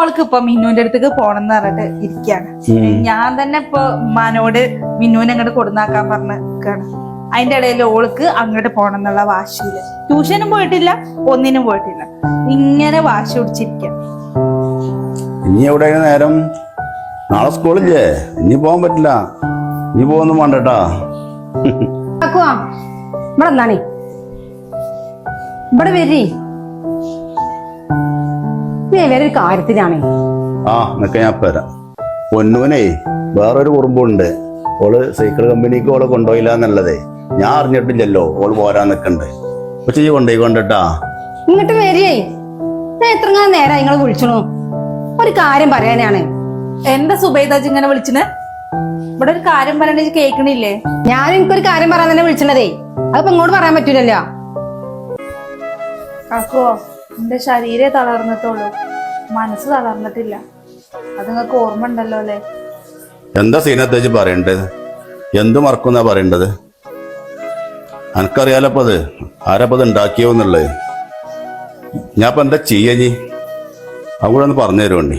അവൾക്ക് ഇപ്പൊ മിന്നുവിന്റെ അടുത്തേക്ക് പോണം എന്ന് പറഞ്ഞിട്ട് ഇരിക്കാണ്. ഞാൻ തന്നെ ഇപ്പൊ മനോട് മിന്നുവിനെ അങ്ങോട്ട് കൊടുന്നാക്കാൻ പറഞ്ഞ് നിൽക്കാണ് അതിന്റെ ഇടയിൽ ഓൾക്ക് അങ്ങോട്ട് പോണം എന്നുള്ള വാശിയിൽ. ട്യൂഷനും പോയിട്ടില്ല ഒന്നിനും പോയിട്ടില്ല. ഇങ്ങനെ വാശി പിടിച്ചിരിക്കാം ഇനി എവിടെ നേരം? നാളെ സ്കൂളില്ലേ? ഇനി പോകാൻ പറ്റില്ല. ഇനി പോകുന്നു വേണ്ടട്ടാ. ആക്കുവാ ഇവിടെ എന്താണേ ഇവിടെ വരി. വേറെ ഒരു കാര്യത്തിനാണ്. ആ ഞാൻ പൊന്നൂനെ വേറൊരു കുറുമ്പുണ്ട്. ഓൾ സൈക്കിൾ കമ്പനിക്ക് ഓൾ കൊണ്ടുപോയില്ല എന്നുള്ളതേ. ഞാൻ അറിഞ്ഞിട്ടില്ലല്ലോ ഓൾ പോരാൻ നിക്കണ്ട്. പക്ഷെ ഈ കൊണ്ടുപോയി കൊണ്ടിട്ടാ. ഇങ്ങോട്ട് വരിയേ. ഞാൻ എത്ര നേരം നിങ്ങൾ വിളിച്ചണു. ഒരു കാര്യം പറയാനാണ്. എന്താ സുബൈദാജ് ഇങ്ങനെ വിളിച്ചിന് ഇവിടെ ഒരു കാര്യം പറയണ കേൾക്കണില്ലേ? ഞാൻ എനിക്കൊരു കാര്യം പറയാൻ തന്നെ വിളിച്ചണതേ. അതിപ്പോ ഇങ്ങോട്ട് പറയാൻ പറ്റൂലല്ലോ. എന്റെ ശരീരം തളർന്നിട്ടുള്ളൂ. മനസ്സ് തളർന്നിട്ടില്ല. അത് നിങ്ങൾക്ക് ഓർമ്മ ഉണ്ടല്ലോ അല്ലേ? എന്താ സീനത്തേച്ച് പറയണ്ടത് എന്ത് മറക്കുന്നാ പറയേണ്ടത്? എനക്കറിയാലപ്പോ അത്. ഉണ്ടാക്കിയോന്നുള്ളത് ഞാൻ അപ്പൊ എന്താ ചെയ്യ നീ അവിടെ ഒന്ന് പറഞ്ഞു തരുവണ്ടി